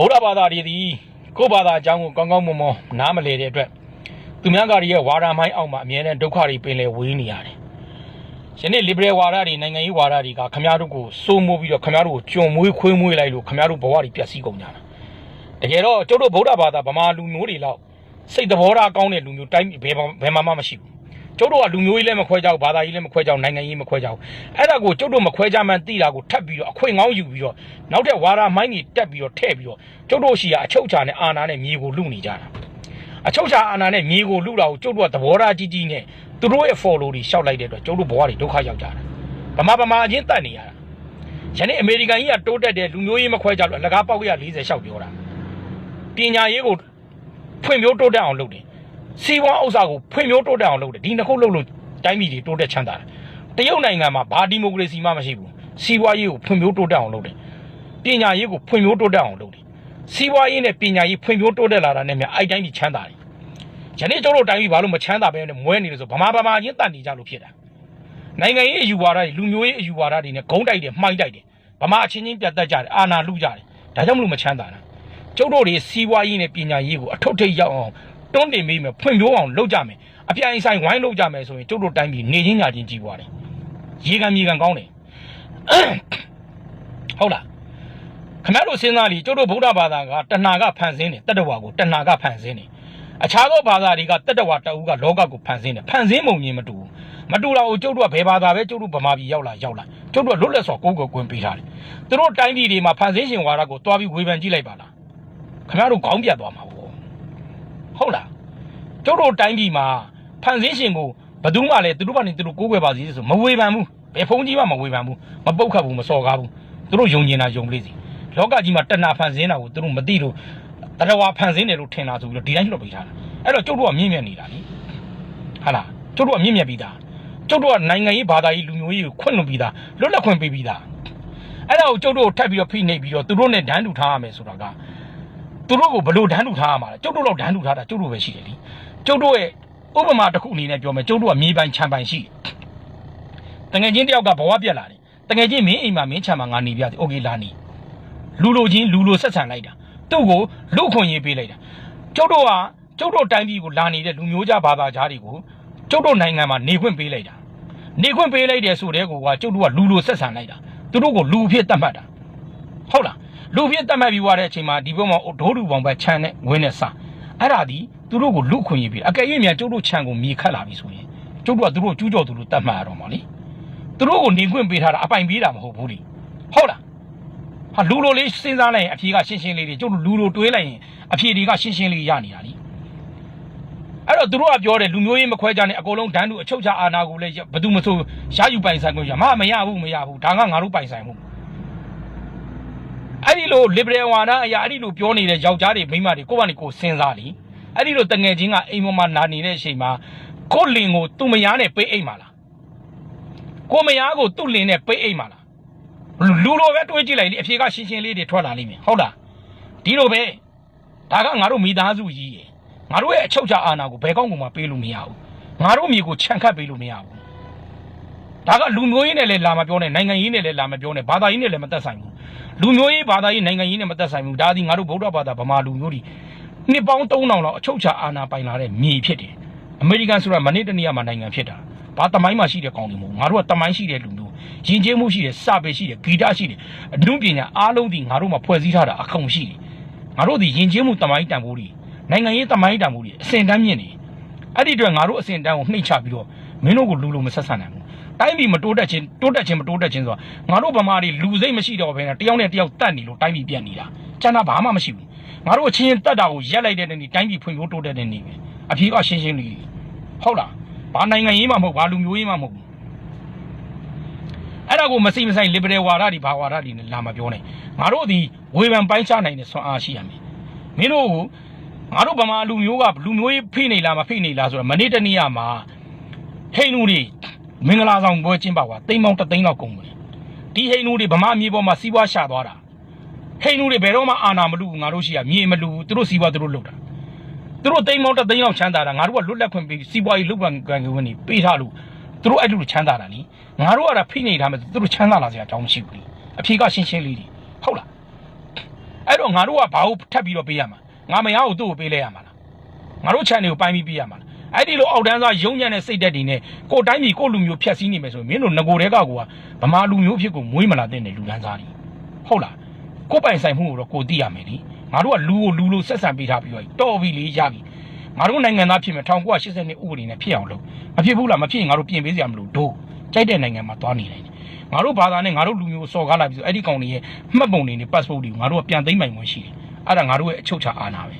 ဗုဒ္ဓဘာသာတွေသည်ကိုယ့်ဘာသာအကြောင်းကိုကောင်းကောင်းမွန်မွန်နားမလည်တဲ့အတွက်သူများကတွေရဲ့ဝါဒမိုင်းအောက်မှာအမြဲတမ်းဒုက္ခတွေပင်လယ်ဝေးနေရတယ်။ယနေ့ liberal ဝါဒတွေနိုင်ငံရေးဝါဒတွေကခမားတို့ကိုစိုးမိုးပြီးတော့ခမားတို့ကိုကြုံမွေးခွေးမွေးလိုက်လို့ခမားတို့ဘဝတွေပျက်စီးကုန်ကြတာ။တကယ်တော့ကျုပ်တို့ဗုဒ္ဓဘာသာဗမာလူမျိုးတွေလောက်စိတ်သဘောထားကောင်းတဲ့လူမျိုးတိုင်းဘယ်ဘယ်မှာမှမရှိဘူး။ ကျုပ်တို့ကလူမျိုးကြီးလည်းမခွဲကြဘူးဘာသာကြီးလည်းမခွဲကြဘူးနိုင်ငံကြီးမခွဲကြဘူးအဲ့ဒါကိုကျုပ်တို့မခွဲကြမှန်းသိတာကိုထပ်ပြီးတော့အခွင့်ကောင်းယူပြီးတော့နောက်ထပ်ဝါဒမိုင်းကြီးတက်ပြီးတော့ထည့်ပြီးတော့ကျုပ်တို့ရှိရာအချုပ်ချာနဲ့အာဏာနဲ့မြေကိုလူနေကြတာအချုပ်ချာအာဏာနဲ့မြေကိုလူတာကိုကျုပ်တို့ကသဘောထားကြီးကြီးနဲ့သူတို့ရဲ့ follow တွေရှောက်လိုက်တဲ့အတွက်ကျုပ်တို့ဘဝတွေဒုက္ခရောက်ကြတာဗမာဗမာအချင်းတတ်နေရတာယနေ့အမေရိကန်ကြီးကတိုးတက်တဲ့လူမျိုးရေးမခွဲကြလို့အလကားပေါက်ရ40ရှောက်ပြောတာပညာရေးကိုဖွံ့ဖြိုးတိုးတက်အောင်လုပ်တယ် စီးပွားဥစ္စာကိုဖွံ့ဖြိုးတိုးတက်အောင်လုပ်တယ်ဒီနှစ်ခုလုပ်လို့တိုင်းပြည်တွေတိုးတက်ချမ်းသာတယ်တရုတ်နိုင်ငံမှာဘာဒီမိုကရေစီမှမရှိဘူးစီးပွားရေးကိုဖွံ့ဖြိုးတိုးတက်အောင်လုပ်တယ်ပညာရေးကိုဖွံ့ဖြိုးတိုးတက်အောင်လုပ်တယ်စီးပွားရေးနဲ့ပညာရေးဖွံ့ဖြိုးတိုးတက်လာတာနဲ့မြအဲ့တိုင်းပြည်ချမ်းသာတယ်ယနေ့ကျွန်တော်တို့တိုင်းပြည်ဘာလို့မချမ်းသာပဲနဲ့မွဲနေလို့ဆိုဗမာဗမာချင်းတတ်နေကြလို့ဖြစ်တာနိုင်ငံရေးအယူဝါဒတွေလူမျိုးရေးအယူဝါဒတွေနဲ့ဂုံးတိုက်တယ်မှိုင်းတိုက်တယ်ဗမာအချင်းချင်းပြတ်တက်ကြတယ်အာဏာလူကြတယ်ဒါကြောင့်မလို့မချမ်းသာတာကျုပ်တို့တွေစီးပွားရေးနဲ့ပညာရေးကိုအထုပ်ထိပ်ရောက်အောင် တွန်းတင်ပေးမယ်ဖွံ့ဖြိုးအောင်လုပ်ကြမယ်အပြိုင်ဆိုင်ဝိုင်းလုပ်ကြမယ်ဆိုရင်ကျုပ်တို့တိုင်းပြည်နေချင်းညာချင်းကြီးပွားတယ်ရေကံမြေကံကောင်းတယ်ဟုတ်လားခမရတို့စဉ်းစားလီကျုပ်တို့ဗုဒ္ဓဘာသာကတဏှာကဖန်ဆင်းတယ်တတ္တဝါကိုတဏှာကဖန်ဆင်းတယ်အခြားသောဘာသာတွေကတတ္တဝါတအူးကလောကကိုဖန်ဆင်းတယ်ဖန်ဆင်းပုံမြင်မတူဘူးမတူတာကိုကျုပ်တို့ကဘယ်ဘာသာပဲကျုပ်တို့ဗမာပြည်ရောက်လာရောက်လာကျုပ်တို့ကလွတ်လပ်စွာကိုယ်ကိုယ်ကွင်ပေးထားတယ်သူတို့တိုင်းပြည်တွေမှာဖန်ဆင်းရှင်ဝါဒကိုတွားပြီးဝေဖန်ကြည့်လိုက်ပါလားခမရတို့ခေါင်းပြတ်သွားမှာပေါ့ ဟုတ်လားကျုပ်တို့တိုင်းပြည်မှာဖန်ဆင်းရှင်ကိုဘယ်သူမှလည်းသူတို့ကနေသူတို့ကိုးကွယ်ပါစီဆိုမဝေဖန်ဘူးဘယ်ဖုန်းကြီးမှမဝေဖန်ဘူးမပုတ်ခတ်ဘူးမစော်ကားဘူးသူတို့ယုံကျင်တာယုံလေးစီလောကကြီးမှာတဏှာဖန်ဆင်းတာကိုသူတို့မသိလို့တရဝါဖန်ဆင်းတယ်လို့ထင်တာဆိုပြီးတော့ဒီတိုင်းလွတ်ပေးထားတာအဲ့တော့ကျုပ်တို့ကမြင့်မြတ်နေတာလေဟာလားကျုပ်တို့ကမြင့်မြတ်ပြီးသားကျုပ်တို့ကနိုင်ငံရေးဘာသာရေးလူမျိုးရေးကိုခွင့်လွှတ်ပြီးသားလွတ်လပ်ခွင့်ပေးပြီးသားအဲ့ဒါကိုကျုပ်တို့ထပ်ပြီးတော့ဖိနှိပ်ပြီးတော့သူတို့နဲ့ဒန်းတူထားရမယ်ဆိုတာက သူတို့ကိုဘလို့ဒန်းတူထားရမှာလဲကျုပ်တို့တော့ဒန်းတူထားတာကျုပ်တို့ပဲရှိတယ်လीကျုပ်တို့ရဲ့ဥပမာတစ်ခုအနေနဲ့ပြောမယ်ကျုပ်တို့ကမြေပိုင်ခြံပိုင်ရှိတယ်တငယ်ချင်းတယောက်ကဘဝပြက်လာတယ်တငယ်ချင်းမင်းအိမ်မှာမင်းခြံမှာငါနေပြတယ်โอเคလာနေလူလိုချင်းလူလိုဆက်ဆံလိုက်တာသူ့ကိုလူခွင့်ရေးပေးလိုက်တာကျုပ်တို့ကကျုပ်တို့တိုင်းပြည်ကိုလာနေတဲ့လူမျိုးကြားဘာသာကြားတွေကိုကျုပ်တို့နိုင်ငံမှာနေခွင့်ပေးလိုက်တာနေခွင့်ပေးလိုက်တယ်ဆိုတဲ့ကောကကျုပ်တို့ကလူလိုဆက်ဆံလိုက်တာသူတို့ကိုလူအဖြစ်တတ်မှတ်တာဟုတ်လား လူအဖြစ်တတ်မှတ်ပြီးွားတဲ့အချိန်မှာဒီဘက်မှာဒိုးတူပေါင်ပဲခြံနဲ့ဝင်းနဲ့စအဲ့ဒါဒီသူတို့ကိုလူခွင့်ရေးပေးအကယ်၍မြန်ကျုပ်တို့ခြံကိုမြေခတ်လာပြီဆိုရင်ကျုပ်တို့ကသူတို့ကျူးကျော်သူလို့တတ်မှတ်ရတော့မှာလေသူတို့ကိုနေခွင့်ပေးထားတာအပိုင်ပေးတာမဟုတ်ဘူးလေဟုတ်လားဟာလူလိုလေးစဉ်းစားလိုက်ရင်အဖြေကရှင်းရှင်းလေးတွေကျုပ်တို့လူလိုတွေးလိုက်ရင်အဖြေတွေကရှင်းရှင်းလေးရနေတာလေအဲ့တော့သူတို့ကပြောတယ်လူမျိုးရေးမခွဲကြနဲ့အကုန်လုံးဒန်းတူအချုပ်ချအာဏာကိုလည်းဘယ်သူမဆိုရယူပိုင်ဆိုင်ခွင့်ရမမရဘူးမရဘူးဒါကငါတို့ပိုင်ဆိုင်မှု အဲ့ဒီလို liberal ဝါဒအရာအဲ့ဒီလိုပြောနေတဲ့ယောက်ျားတွေမိန်းမတွေကိုယ့်ဘာနေကိုယ်စဉ်းစားလीအဲ့ဒီလိုတငယ်ချင်းကအိမ်ပေါ်မှာနာနေတဲ့အချိန်မှာကိုလင်ကိုသူ့မယားနဲ့ပေးအိမ်မှာလားကိုမယားကိုသူ့လင်နဲ့ပေးအိမ်မှာလားလူလိုပဲတွေးကြည့်လိုက်လေအဖြေကရှင်းရှင်းလေးတွေထွက်လာလိမ့်မယ်ဟုတ်လားဒီလိုပဲဒါကငါတို့မိသားစုကြီးရယ်ငါတို့ရဲ့အချုပ်ချာအာဏာကိုဘယ်ကောင်းမှပေးလို့မရဘူးငါတို့မြေကိုခြံခတ်ပေးလို့မရဘူးဒါကလူမျိုးရေးနဲ့လည်းလာမပြောနဲ့နိုင်ငံရေးနဲ့လည်းလာမပြောနဲ့ဘာသာရေးနဲ့လည်းမသက်ဆိုင်ဘူး လူမျိုးရေးဘာသာရေးနိုင်ငံရေးနဲ့မသက်ဆိုင်ဘူးဒါဒီငါတို့ဗုဒ္ဓဘာသာဗမာလူမျိုးတွေနှစ်ပေါင်း3000လောက်အချုပ်ချာအာဏာပိုင်လာတဲ့မြေဖြစ်တယ်အမေရိကန်ဆိုတာမနေ့တနေ့ကမှနိုင်ငံဖြစ်တာဘာတမိုင်းမှရှိတဲ့ကောင်းတယ်မဟုတ်ငါတို့ကတမိုင်းရှိတဲ့လူမျိုးယဉ်ကျေးမှုရှိတယ်စာပေရှိတယ်ဂီတရှိတယ်အမှုပညာအားလုံးဒီငါတို့မှာဖွဲ့စည်းထားတာအကုန်ရှိတယ်ငါတို့ဒီယဉ်ကျေးမှုတမိုင်းတန်ဖိုးတွေနိုင်ငံရေးတမိုင်းတန်ဖိုးတွေအစင်တန်းမြင့်နေအဲ့ဒီအတွက်ငါတို့အစင်တန်းကိုနှိမ့်ချပြီးတော့မင်းတို့ကိုလူလိုမဆက်ဆံနိုင်ဘူး တိုင်းပြည်မတိုးတက်ခြင်းတိုးတက်ခြင်းမတိုးတက်ခြင်းဆိုတာငါတို့ဗမာတွေလူစိတ်မရှိတော့ဘဲနဲ့တယောက်နဲ့တယောက်တတ်နေလို့တိုင်းပြည်ပြတ်နေတာကျန်တာဘာမှမရှိဘူးငါတို့အချင်းချင်းတတ်တာကိုရက်လိုက်တဲ့နေ့တိုင်းပြည်ဖွံ့ဖြိုးတိုးတက်တဲ့နေ့ပဲအဖြေကရှင်းရှင်းလေးဟုတ်လားဘာနိုင်ငံရေးမှမဟုတ်ဘာလူမျိုးရေးမှမဟုတ်ဘူးအဲ့ဒါကိုမစိမဆိုင် liberal ဝါဒတွေဘာဝါဒတွေနဲ့လာမပြောနဲ့ငါတို့ဒီဝေဖန်ပိုင်းခြားနိုင်တဲ့ဆွမ်းအားရှိရမယ်မင်းတို့ကငါတို့ဗမာလူမျိုးကလူမျိုးရေးဖိနေလားမဖိနေလားဆိုတော့မနေ့တနေ့ကမှာဟိန္ဒူတွေ မင်္ဂလာဆောင်ပွဲကျင်းပသွားတိမ်ပေါင်းတသိန်းလောက်ကုန်တယ်ဒီဟိန္ဒူတွေဗမာမြေပေါ်မှာစီးပွားရှာသွားတာဟိန္ဒူတွေဘယ်တော့မှအာဏာမလူဘူးငါတို့ရှိရမြေမလူဘူးသူတို့စီးပွားသူတို့လုပ်တာသူတို့တိမ်ပေါင်းတသိန်းလောက်ချမ်းသာတာငါတို့ကလွတ်လပ်ခွင့်ပေးစီးပွားရေးလုပ်ကံကံဝင်နေပေးထားလို့သူတို့အဲ့လိုချမ်းသာတာလीငါတို့ကဖိနေထားမယ်သူတို့ချမ်းသာလာစရာအကြောင်းမရှိဘူးလीအဖြေကရှင်းရှင်းလေးဒီဟုတ်လားအဲ့တော့ငါတို့ကဘာလို့ထပ်ပြီးတော့ပေးရမှာငါမရဘူးသူ့ကိုပေးလဲရမှာလားငါတို့ channel ကိုပိုင်းပြီးပေးရမှာလား အဲ့ဒီလိုအောက်တန်းစားရုံညံ့တဲ့စိတ်သက်တွေနဲ့ကိုယ်တိုင်းပြည်ကိုယ့်လူမျိုးဖျက်ဆီးနေမယ်ဆိုရင်မင်းတို့ငကိုတဲကကိုကဗမာလူမျိုးဖြစ်ကိုမွေးမလာတဲ့လူတန်းစားတွေဟုတ်လားကိုယ်ပိုင်ဆိုင်မှုကိုတော့ကိုယ်သိရမယ်လीငါတို့ကလူကိုလူလိုဆက်ဆံပေးထားပြီးတော့တော်ပြီလေရပြီငါတို့နိုင်ငံသားဖြစ်မယ်1982ဥပဒေနဲ့ဖြစ်အောင်လုပ်မဖြစ်ဘူးလားမဖြစ်ရင်ငါတို့ပြင်ပေးစရာမလိုဒို့ကြိုက်တဲ့နိုင်ငံမှာသွားနေနိုင်တယ်ငါတို့ဘာသာနဲ့ငါတို့လူမျိုးစော်ကားလာပြီဆိုအဲ့ဒီကောင်တွေရဲ့မှတ်ပုံတွေနဲ့ passport တွေကိုငါတို့ကပြန်သိမ်းပိုင်ခွင့်ရှိတယ်အဲ့ဒါငါတို့ရဲ့အချုပ်ချာအာဏာပဲ